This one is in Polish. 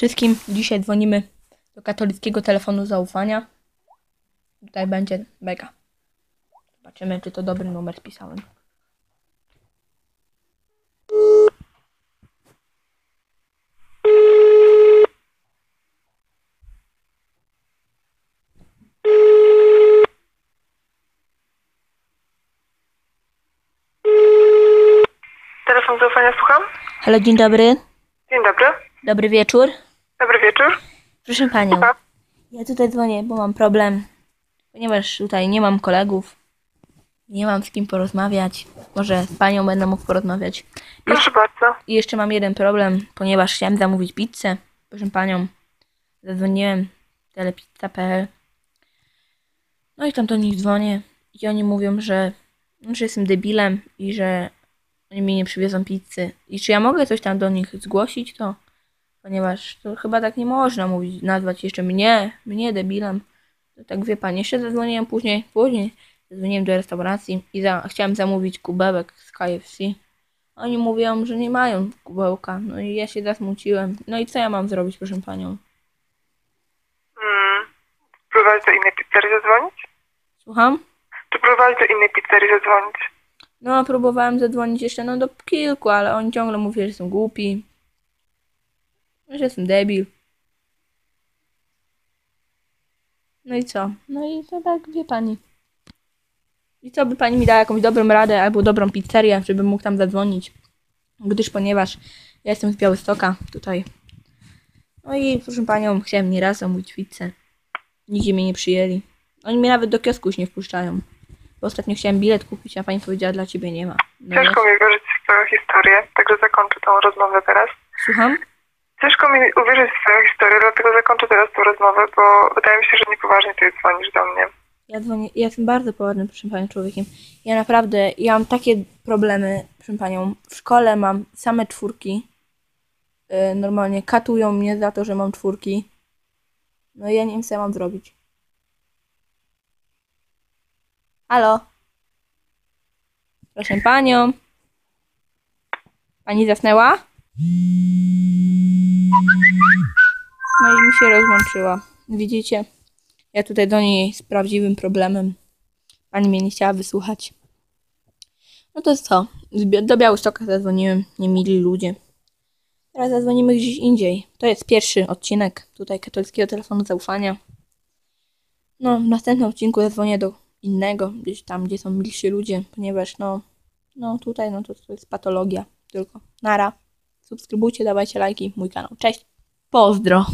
wszystkim. Dzisiaj dzwonimy do katolickiego telefonu zaufania. Tutaj będzie beka. Zobaczymy, czy to dobry numer spisałem. Telefon zaufania, słucham. Halo, dzień dobry. Dzień dobry. Dobry wieczór. Dobry wieczór. Proszę panią, Słucham. ja tutaj dzwonię, bo mam problem. Ponieważ tutaj nie mam kolegów. Nie mam z kim porozmawiać. Może z panią będę mógł porozmawiać. Proszę bardzo. I jeszcze mam jeden problem, ponieważ chciałem zamówić pizzę. Proszę panią, zadzwoniłem telepizza.pl No i tam do nich dzwonię i oni mówią, że, no, że jestem debilem i że oni mi nie przywiozą pizzy. I czy ja mogę coś tam do nich zgłosić to? Ponieważ to chyba tak nie można mówić, nazwać jeszcze mnie, mnie debilem. To tak wie pan, jeszcze zadzwoniłem później, później zadzwoniłem do restauracji i za, chciałem zamówić kubełek z KFC. Oni mówią, że nie mają kubełka. No i ja się zasmuciłem. No i co ja mam zrobić, proszę panią? Hmm. Próbowałeś do innej pizzerii zadzwonić? Słucham? Czy próbowałeś do innej pizzerii zadzwonić? No, próbowałem zadzwonić jeszcze no do kilku, ale oni ciągle mówią, że jestem głupi. Że jestem debil. No i co? No i to tak, wie pani. I co by pani mi dała jakąś dobrą radę albo dobrą pizzerię, żebym mógł tam zadzwonić? Gdyż ponieważ ja jestem z Białystoka tutaj. No i proszę panią, chciałem nieraz zamówić pizzę. Nigdzie mnie nie przyjęli. Oni mnie nawet do kiosku już nie wpuszczają. Bo ostatnio chciałem bilet kupić, a pani powiedziała, dla ciebie nie ma. No Ciężko mi wierzyć w twoją historię, także zakończę tą rozmowę teraz. słucham? Ciężko mi uwierzyć w twoją historię, dlatego zakończę teraz tą rozmowę, bo wydaje mi się, że niepoważnie ty dzwonisz do mnie. Ja dzwonię, ja jestem bardzo poważnym, proszę panią, człowiekiem. Ja naprawdę, ja mam takie problemy, proszę panią. W szkole mam same czwórki. Yy, normalnie katują mnie za to, że mam czwórki. No i ja nie wiem, co ja mam zrobić. Halo? Proszę panią. Pani zasnęła? No i mi się rozłączyła. Widzicie? Ja tutaj do niej z prawdziwym problemem. Pani mnie nie chciała wysłuchać. No to co? Do Białystoka zadzwoniłem, niemili ludzie. Teraz zadzwonimy gdzieś indziej. To jest pierwszy odcinek tutaj katolickiego telefonu zaufania. No, w następnym odcinku zadzwonię do innego, gdzieś tam, gdzie są milsi ludzie, ponieważ no, no tutaj no to, to jest patologia tylko. Nara. Subskrybujcie, dawajcie lajki, mój kanał. Cześć. Pozdro.